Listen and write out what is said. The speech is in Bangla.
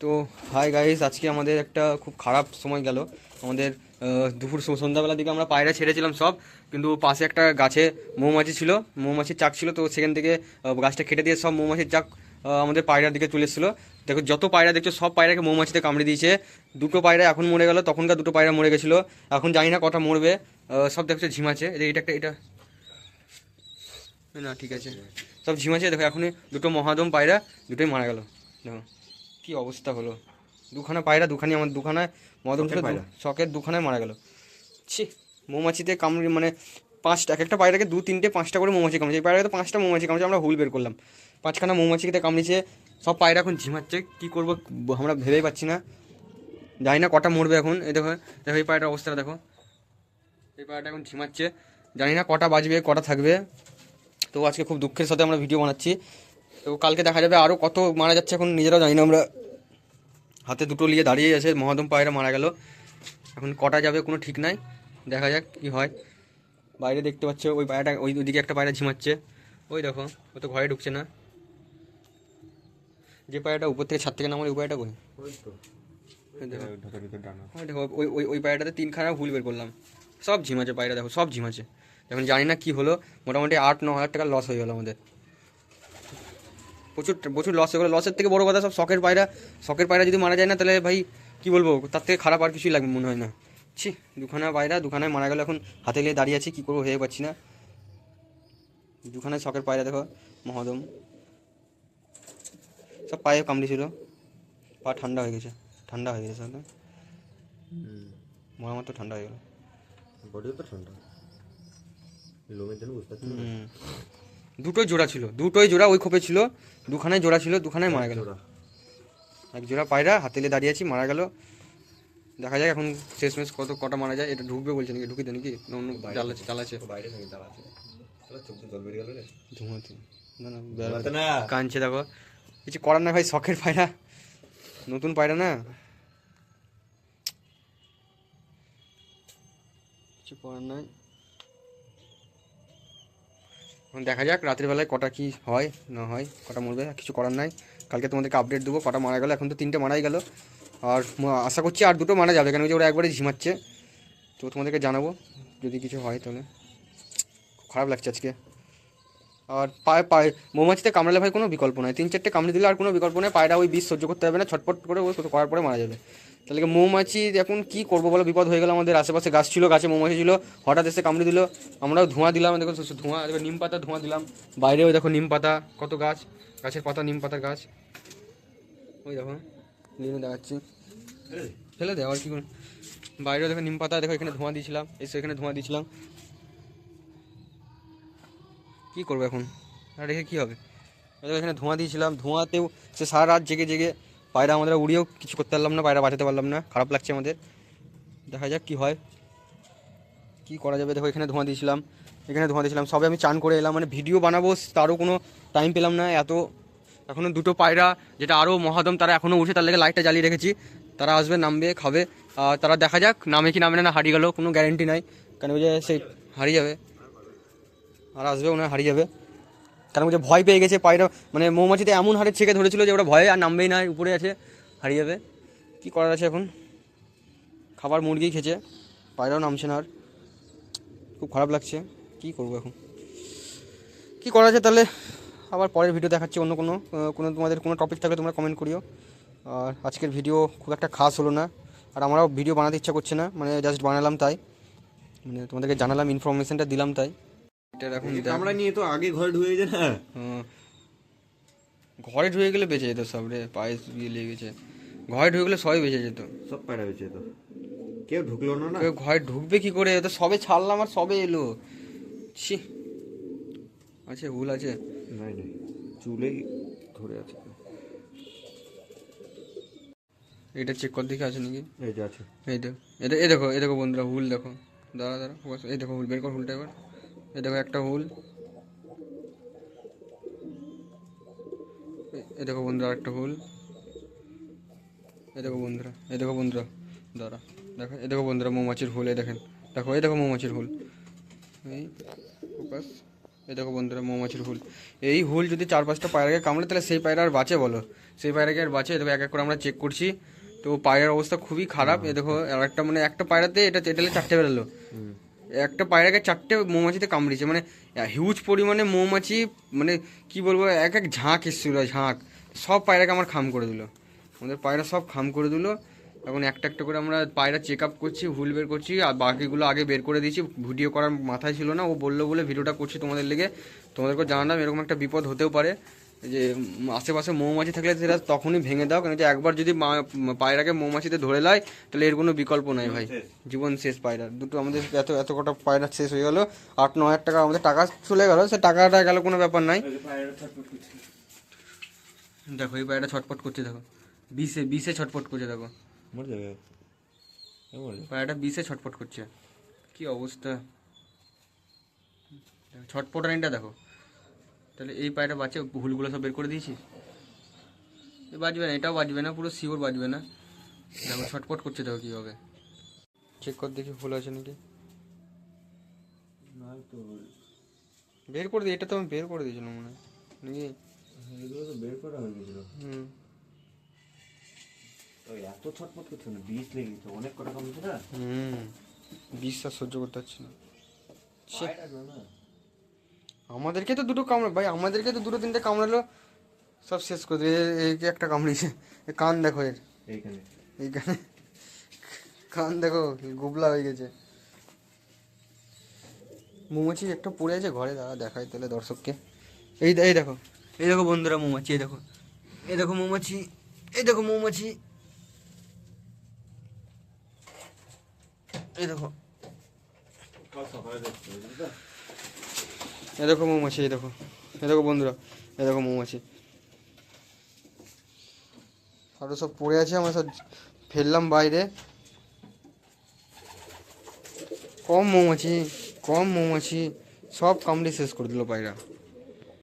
তো হাই গাইস আজকে আমাদের একটা খুব খারাপ সময় গেল। আমাদের দুপুর সন্ধ্যাবেলার দিকে আমরা পায়রা ছেড়েছিলাম সব, কিন্তু পাশে একটা গাছে মৌমাছি ছিল, মৌমাছির চাক ছিল, তো সেখান থেকে গাছটা কেটে দিয়ে সব মৌমাছির চাক আমাদের পায়রার দিকে চলে এসেছিল। দেখো, যত পায়রা দেখছ, সব পায়রাকে মৌমাছিতে কামড়ে দিয়েছে। দুটো পায়রা এখন মরে গেল, তখনকার দুটো পায়রা মরে গেছিল। এখন জানি না কটা মরবে সব দেখছ ঝিমাছে এটা একটা এটা না, ঠিক আছে। সব ঝিমাছে দেখো, এখনই দুটো মহাদম পায়রা, দুটোই মারা গেল। দেখো। কি অবস্থা হলো? দুখানা পায়রা দুখানি আমার দুখানায় মদন শখের দুখানায় মারা গেল। ছি মৌমাছিতে কামড়ি মানে পাঁচটা এক একটা পায়রাকে দু তিনটে পাঁচটা করে মৌমাছি কামড়েছে। এই পায়রাকে তো পাঁচটা মৌমাছি কামড়েছে আমরা হুল বের করলাম। পাঁচখানা মৌমাছিকে কামড়েছে সব পায়রা এখন ঝিমাচ্ছে। কি করব আমরা ভেবেই পাচ্ছি না। জানি না কটা মরবে এখন। এই দেখো দেখো এই পায়রাটার অবস্থাটা দেখো। এই পায়রাটা এখন ঝিমাচ্ছে। জানি না কটা বাজবে কটা থাকবে। তো আজকে খুব দুঃখের সাথে আমরা ভিডিও বানাচ্ছি। তো কালকে দেখা যাবে আরও কত মারা যাচ্ছে এখন নিজেরাও জানি না আমরা। হাতে দুটো নিয়ে দাঁড়িয়ে আছে মহাদম পায়রা মারা গেল। এখন কটা যাবে কোনো ঠিক নাই দেখা যাক কি হয়। বাইরে দেখতে পাচ্ছ ওই পায়রাটা ওই ওইদিকে একটা পায়রা ঝিমাচ্ছে। ওই দেখো ও তো ঘরে ঢুকছে না। যে পায়রাটা উপর থেকে ছাদ থেকে নামালে ওই পায়রাটা কই ওই দেখো। ওই দেখো ওই ওই পায়রাটাতে তিনখানা ভুল বের করলাম। সব ঝিমাচ্ছে পায়রা দেখো সব ঝিমাচ্ছে। এখন জানি না কি হলো মোটামুটি আট ন হাজার টাকা লস হয়ে গেলো আমাদের। প্রচুর প্রচুর লস হয়ে গেলো। লসের থেকে বড় কথা সব শখের পায়রা শখের পায়রা যদি মারা যায় না তাহলে ভাই কি বলব? তার থেকে খারাপ আর কিছুই লাগবে মনে হয় না। ছি দুখানা পায়রা দুখানায় মারা গেল এখন হাতে নিয়ে দাঁড়িয়ে আছি কী করব হয়ে পাচ্ছি না। দুখানায় শখের পায়রা দেখো মহাদম। সব পায়ে কামড়েছিল পা ঠান্ডা হয়ে গেছে ঠান্ডা হয়ে গেছে মরার মতো ঠান্ডা হয়ে গেল। বডিও তো ঠান্ডা। লোমের জন্য বুঝতে পারছি। দুটোই জোড়া ছিল দুটোই জোড়া ওই খোপে ছিল দুখানায় জোড়া ছিল দুখানায় মারা গেল। এক জোড়া পায়রা হাতে নিয়ে দাঁড়িয়ে আছি মারা গেল। দেখা যাক এখন শেষমেশ কত কটা মারা যায় এটা ঢুকবে বলছে নাকি ঢুকিতে নাকি? না অন্য জ্বালাচ্ছে চালাচ্ছে বাইরে থেকে ধুমাতে না না কাঁদছে দেখো। কিছু করার না ভাই শখের পায়রা। নতুন পায়রা না। কিছু করার নাই। দেখা যাক রাত্রিবেলায় কটা কি হয়, না হয়, কটা মরবে কিছু করার নাই। কালকে তোমাদেরকে আপডেট দেবো, কটা মারা গেল, এখন তো তিনটে মারাই গেল। আর আশা করছি আর দুটো মারা যাবে, কেন কি ওরা একবারে ঝিমাচ্ছে। তো তোমাদেরকে জানাব, যদি কিছু হয় তাহলে। খারাপ লাগছে আজকে। আর পায়ে পায়ে, মৌমাছিতে কামড়ালে ভাই কোনো বিকল্প নয় তিন চারটে কামড়ে দিলে আর কোনো বিকল্প নেই। পায়রা ওই বিষ সহ্য করতে হবে না, ছটপট করে ওই করার পরে মারা যাবে। তাহলে মৌমাছি এখন কি করব বলো? বিপদ হয়ে গেল আমাদের। আশেপাশে গাছ ছিল, গাছে মৌমাছি ছিল। হঠাৎ এসে কামড়ে দিল। আমরাও ধোঁয়া দিলাম, দেখো ধোঁয়া দেখো নিম পাতা ধোঁয়া দিলাম। বাইরেও দেখো নিম পাতা, কত গাছ। গাছের পাতা, নিম পাতার গাছ। ওই দেখো নিয়ে দেখাচ্ছি। ফেলে দে, আবার কি করে বাইরেও দেখো নিম পাতা, দেখো এখানে ধোঁয়া দিয়েছিলাম। এসে এখানে ধোঁয়া দিয়েছিলাম। কি করব এখন? রেখে কী হবে? এখানে ধোঁয়া দিয়েছিলাম। ধোঁয়াতেও সে সারা রাত জেগে জেগে পায়রা আমাদের উড়িয়েও কিছু করতে পারলাম না, পায়রা বাঁচাতে পারলাম না। খারাপ লাগছে আমাদের। দেখা যাক কি হয়। কি করা যাবে? দেখো, এখানে ধোঁয়া দিয়েছিলাম। এখানে ধোঁয়া দিয়েছিলাম। সবে আমি চান করে এলাম। মানে ভিডিও বানাবো, তারও কোনো টাইম পেলাম না। এত এখনও দুটো পায়রা, যেটা আরও মহাদম, তারা এখনও উঠে তার লেগে লাইটটা জ্বালিয়ে রেখেছি। তারা আসবে, নামবে, খাবে। আর তারা দেখা যাক, নামে কি নামে না হারিয়ে গেল, কোনো গ্যারেন্টি নাই। কেন যে সেই হারিয়ে যাবে। আর আসবে, ওনার হারিয়ে যাবে। কারণ যে ভয় পেয়ে গেছে, পায়রা মানে মৌমাছিতে এমন হারে ছেঁকে ধরেছিল যে ওরা ভয়ে আর নামবেই না, উপরে আছে, হারিয়ে যাবে। কী করার আছে এখন? খাবার মুরগি খেয়েছে, পায়রাও নামছে না আর। খুব খারাপ লাগছে, কী করব এখন? কী করা আছে তাহলে? আবার পরের ভিডিও দেখাচ্ছি অন্য কোনো কোনো তোমাদের কোনো টপিক থাকলে তোমরা কমেন্ট করিও। আর আজকের ভিডিও খুব একটা খাস হলো না, আর আমরাও ভিডিও বানাতে ইচ্ছা করছে না মানে জাস্ট বানালাম তাই। মানে তোমাদেরকে জানালাম ইনফরমেশনটা দিলাম তাই। এটা এখন আমরা নিয়ে তো আগে ঘরে ঢুকে গেছে না? ঘরে ঢুকে গেলে বেঁচে যেত সব রে পায়ে গিয়ে লেগেছে ঘরে ঢুকে গেলে সবই বেঁচে যেত। সব পায়রা বেঁচে যেত। কেউ ঢুকলো না না? কেউ ঘরে ঢুকবে কি করে? তো সবে ছাড়লাম আর সবে এলো। ছি। আছে ভুল আছে। নাই নাই। চুলেই ধরে আছে। এটা চেক কর দেখে আছে নাকি? এই যে আছে। এই দেখো এটা এই দেখো এই দেখো বন্ধুরা হুল দেখো। দাঁড়া দাঁড়া এই দেখো হুল বের কর হুলটা এবার। এই দেখো একটা হুল। এ- দেখো বন্ধুরা একটা হুল। এ দেখো বন্ধুরা, এ দেখো বন্ধুরা, দাঁড়া, দেখো, এ দেখো বন্ধুরা মৌমাছির হুল এই দেখেন, দেখো এই দেখো মৌমাছির হুল। এই ফোকাস দেখো বন্ধুরা মৌমাছির হুল। এই হুল যদি চার পাঁচটা পায়রাকে কামড়ে, তাহলে সেই পায়রা আর বাঁচে বলো। সেই পায়রাকে আর বাঁচে দেখো এক এক করে আমরা চেক করছি। তো পায়রার অবস্থা খুবই খারাপ। এ দেখো আর একটা মানে একটা পায়রাতে এটা চেটালে চারটে বেরোলো। একটা পায়রাকে চারটে মৌমাছিতে কামড়িয়েছে মানে হিউজ পরিমাণে মৌমাছি মানে কি বলব, এক এক ঝাঁক এসেছিল, ঝাঁক। সব পায়রাকে আমার খাম করে দিল। আমাদের পায়রা সব খাম করে দিল। এখন একটা একটা করে আমরা পায়রা চেক আপ করছি হুল বের করছি, আর বাকিগুলো আগে বের করে দিয়েছি। ভিডিও করার মাথায় ছিল না, ও বলল বলে ভিডিওটা করছি তোমাদের লেগে। তোমাদেরকে জানালাম, এরকম একটা বিপদ হতেও পারে। যে আশেপাশে মৌমাছি থাকলে সেটা তখনই ভেঙে দাও কেন একবার যদি পায়রাকে মৌমাছিতে ধরে লায় তাহলে এর কোনো বিকল্প নাই ভাই। জীবন শেষ। পায়রা। দুটো আমাদের এত এত কটা পায়রা শেষ হয়ে গেল আট ন হাজার টাকা আমাদের টাকা চলে গেল সে টাকাটা গেল কোনো ব্যাপার নাই। দেখো এই পায়রাটা ছটপট করছে দেখো। বিষে বিষে ছটপট করছে দেখো। পায়রাটা বিষে ছটপট করছে। কি অবস্থা? দেখো, ছটপট রানিটা দেখো। তাহলে এই পায়রা বাঁচে ভুলগুলো সব বের করে দিয়েছি এ বাজবে না এটাও বাজবে না পুরো শিওর বাজবে না। দেখো ছটপট করছে দেখো কীভাবে। চেক কর দেখি ভুল আছে নাকি। না তো। বের করে দিই এটা তো আমি বের করে দিয়েছিলাম মনে হয় নাকি? এগুলো তো বের করা হয়ে গেছিল। হুম। তো এত ছটপট করছে না বিষ লেগে গেছে অনেক কটা কামড়েছে না? হুম বিশ্বাস সহ্য করতে পারছি না। আমাদেরকে তো দুটো কামড়ে ভাই আমাদেরকে তো দুটো তিনটে কামড়ালো সব শেষ করে দিল। এই যে একটা কামড়িয়েছে। কান দেখো এর। এইখানে। এইখানে। কান দেখো গুবলা হয়ে গেছে। মৌমাছি একটা পড়ে আছে ঘরে দাঁড়া দেখাই তাহলে দর্শককে। এই এই দেখো। এই দেখো বন্ধুরা মৌমাছি এই দেখো। এই দেখো মৌমাছি এই দেখো মৌমাছি। এই দেখো। সকালে দেখতে এই দেখো মৌমাছি, এই দেখো। এ দেখো বন্ধুরা, এ দেখো মৌমাছি। আরও সব পড়ে আছে, আমরা সব ফেললাম বাইরে। কম মৌমাছি কম মৌমাছি, সব কামড়ে শেষ করে দিল পায়রা।